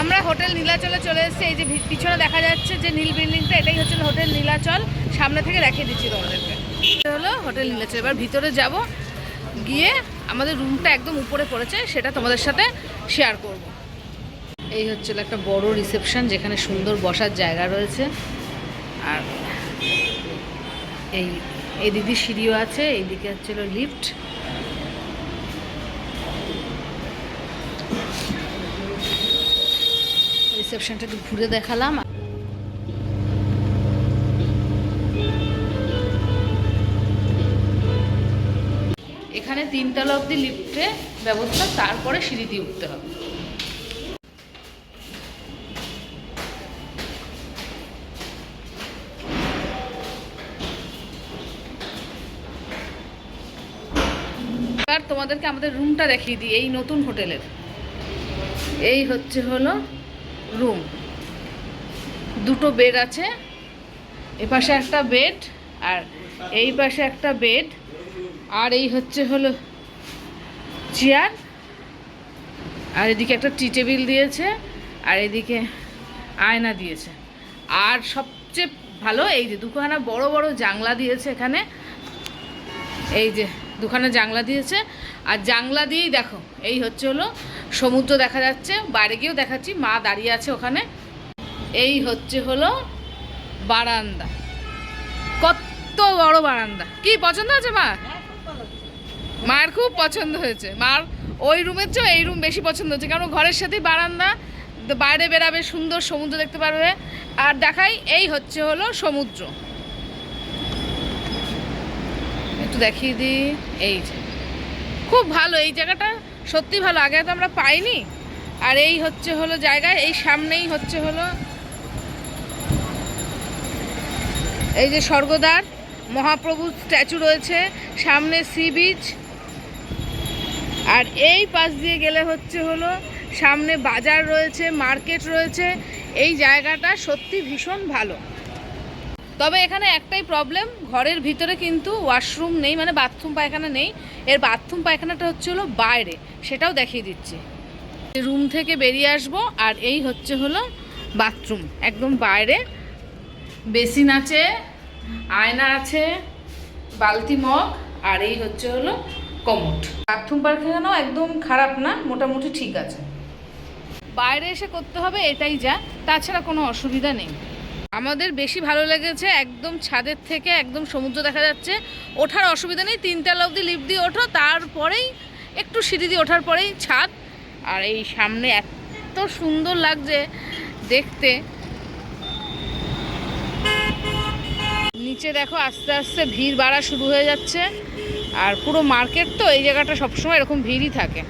আমরা হোটেল নীলাচলে চলে এসেছি। এই যে পিছনে দেখা যাচ্ছে যে নীল বিল্ডিংটা এটাই হচ্ছে হোটেল নীলাচল। সামনে থেকে দেখিয়ে দিচ্ছি তোমাদেরকে। হলো হোটেল নীলাচল। এবার ভিতরে যাব, গিয়ে আমাদের রুমটা একদম উপরে পড়েছে, সেটা তোমাদের সাথে শেয়ার করব। এই হচ্ছিল একটা বড় রিসেপশন যেখানে সুন্দর বসার জায়গা রয়েছে। আর এই এই দিদি সিঁড়িও আছে, এইদিকে হচ্ছিল লিফট রিসেপশনটা একটু ঘুরে দেখালাম। এখানে তিনতলা অবধি লিফটে ব্যবস্থা, তারপরে সিঁড়ি দিয়ে উঠতে হবে। তোমাদেরকে আমাদের রুমটা দেখিয়ে দিই, এই নতুন হোটেলের। এই হচ্ছে হলো রুম। দুটো বেড আছে, এপাশে একটা বেড আর এই পাশে একটা বেড আর এই হচ্ছে হলো চেয়ার আর এদিকে একটা টি টেবিল দিয়েছে আর এদিকে আয়না দিয়েছে। আর সবচেয়ে ভালো এই যে দুখানা বড় বড় জানলা দিয়েছে এখানে, এই যে দুখানা জানলা দিয়েছে। আর জানলা দিয়েই দেখো, এই হচ্ছে হলো সমুদ্র দেখা যাচ্ছে বাইরে গিয়েও দেখাচ্ছি, মা দাঁড়িয়ে আছে ওখানে। এই হচ্ছে হলো বারান্দা। কত বড় বারান্দা। কি, পছন্দ হয়েছে মা? মায়ের খুব পছন্দ হয়েছে। মার ওই রুমের চেয়েও এই রুম বেশি পছন্দ হচ্ছে কারণ ঘরের সাথেই বারান্দা, বাইরে বেরাবে, সুন্দর সমুদ্র দেখতে পারবে। আর দেখাই, এই হচ্ছে হলো সমুদ্র। একটু দেখিয়ে দিই। এই যে। খুব ভালো, এই জায়গাটা সত্যি ভালো। আগে তো আমরা পাইনি। আর এই হচ্ছে হলো জায়গায় এই সামনেই হচ্ছে হলো এই যে স্বর্গদ্বার, মহাপ্রভুর স্ট্যাচু রয়েছে, সামনে সি বিচ। আর এই পাশ দিয়ে গেলে হচ্ছে হলো সামনে বাজার রয়েছে, মার্কেট রয়েছে। এই জায়গাটা সত্যি ভীষণ ভালো। তবে এখানে একটাই প্রবলেম ঘরের ভিতরে কিন্তু ওয়াশরুম নেই মানে বাথরুম পায়খানা নেই। এর বাথরুম পায়খানাটা হচ্ছে হলো বাইরে, সেটাও দেখিয়ে দিচ্ছি। রুম থেকে বেরিয়ে আসব, আর এই হচ্ছে হলো বাথরুম একদম বাইরে। বেসিন আছে, আয়না আছে, বালতি মগ, আর এই হচ্ছে হলো কমোট। বাথরুম পায়খানাও একদম খারাপ না, মোটামুটি ঠিক আছে। বাইরে এসে করতে হবে, এটাই যা, তাছাড়া কোনো অসুবিধা নেই। আমাদের বেশি ভালো লেগেছে একদম ছাদের থেকে একদম সমুদ্র দেখা যাচ্ছে। ওঠার অসুবিধা নেই তিনতলা অবধি লিফট দিয়ে ওঠো, তারপরেই একটু সিঁড়ি দিয়ে ওঠার পরেই ছাদ। আর এই সামনে এত সুন্দর লাগছে দেখতে। নিচে দেখো আস্তে আস্তে ভিড় বাড়া শুরু হয়ে যাচ্ছে। আর পুরো মার্কেট তো এই জায়গাটা সবসময় এরকম ভিড়ই থাকে।